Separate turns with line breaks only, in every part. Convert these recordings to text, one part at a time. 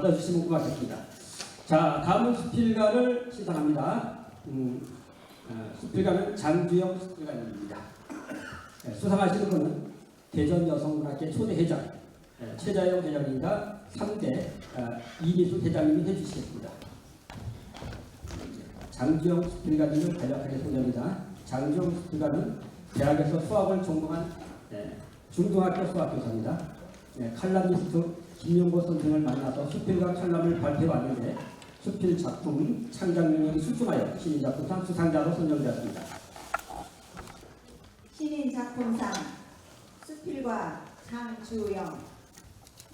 받아주시면 고맙겠습니다. 자, 다음은 수필가를 시상합니다. 음, 어, 수필가는 장주영 수필가님입니다. 네, 수상하시는 분은 대전 여성문학회 초대 회장 네, 최자영 회장님과 3대 어, 이미수 회장님이 해주시겠습니다. 장주영 수필가님을 간략하게 소개합니다. 장주영 수필가는 대학에서 수학을 전공한 네, 중등학교 수학교사입니다. 네, 칼럼니스트 김용고 선생을 만나서 수필과 칼럼을 발표해 왔는데 수필 작품 창작 능력이 출중하여 시민작품상 수상자로 선정되었습니다.
신인 작품상 수필과 장주영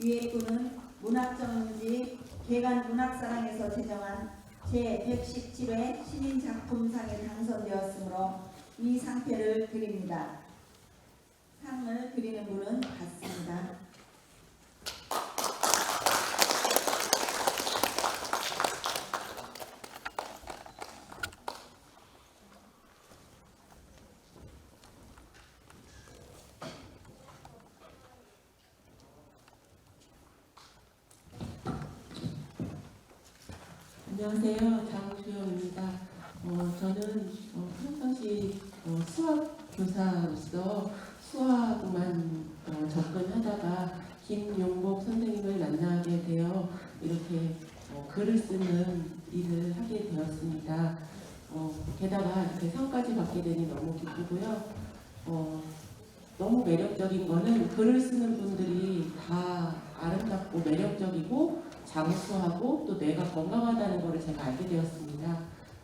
위에군은 문학전문지 개간 문학사랑에서 제정한 제117회 신인 작품상에 당선되었으므로 이 상패를 드립니다. 상을 드리는 분은 같습니다.
안녕하세요. 장주영입니다. 어, 저는 어, 평상시 어, 수학 교사로서 수학만 어, 접근하다가 김용복 선생님을 만나게 되어 이렇게 어, 글을 쓰는 일을 하게 되었습니다. 어, 게다가 이렇게 상까지 받게 되니 너무 기쁘고요. 어, 너무 매력적인 거는 글을 쓰는 분들이 다 아름답고 매력적이고 장수하고 또 뇌가 건강하다는 것을 제가 알게 되었습니다.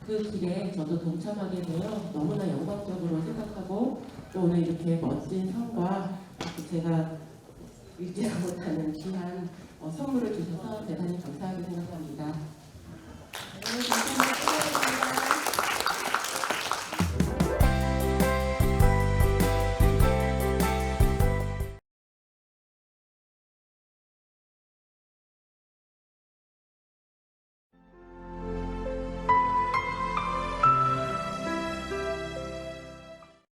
그 길에 저도 동참하게 되어 너무나 영광적으로 생각하고 또 오늘 이렇게 멋진 이렇게 제가 잊지 못하는 귀한 어, 선물을 주셔서 대단히 감사하게 생각합니다.